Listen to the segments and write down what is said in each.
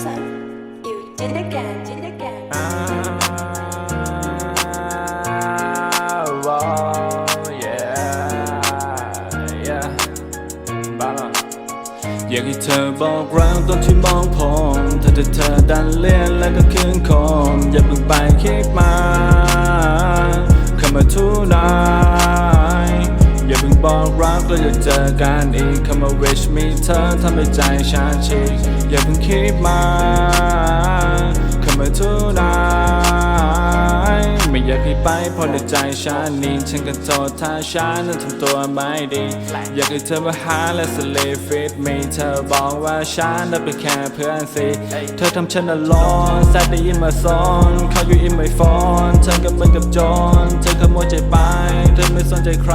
Mozart, you did it again, did it again. Ah, wow, yeah, yeah. Balance. อยากให้เธอบอกรักตอนที่มองผมถ้าเธอดันเลี่ยนแล้วก็คืนคมอย่าเพิ่งไปคิดมาเข้า บอกรักแล้วจะเจอกันอีกคำว่า wish me เธอทำให้ใจฉันฉีกอย่าเพิ่งคิดมาเข้ามาทุนายไม่อยากให้ไปเพราะในใจฉันนี่ฉันก็โทษถ้าฉันนั้นทำตัวไม่ดี อยากให้เธอมาหาและสเลฟิตมีเธอบอกว่าฉันนั้นเป็นแค่เพื่อนสิเธอทำฉันน่ะร้อนแซดได้ยินมาซ้อนเขาอยู่อินไม่ฟอนเธอก็เหมือนกับโจรเธอขโมยใจไปเธอ ไม่สนใจใคร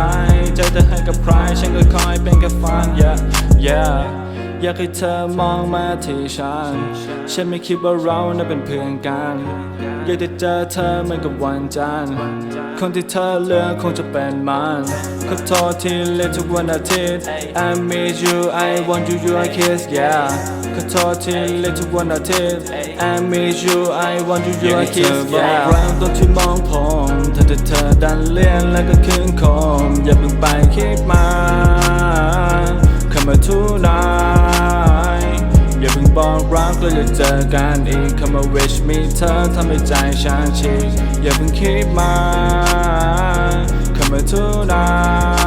ใจเธอให้กับใคร ฉันก็คอยเป็นแค่ฟัน yeah yeah อยากให้เธอมองมาที่ฉัน ฉันไม่คิดว่าเรานั้นเป็นเพื่อนกัน อยากจะเจอเธอเหมือนกับวันจันทร์ คนที่เธอเลือกคงจะเป็นมันขอโทษที่เล่นทุกวันอาทิตย์ I miss you I want you you I kiss yeah ขอโทษที่เล่นทุกวันอาทิตย์ I miss you I want you you I kiss yeah รักตอนที่มองผมถ้าเธอดันเลี่ยนแล้วก็คืนคมอย่าเพิ่งไปคิดมาเบอกรักเราจะเจอกันอีกคำว่า wish me เธอทำให้ใจฉันฉีอย่าเพิ่งคิดมาคำว่า tonight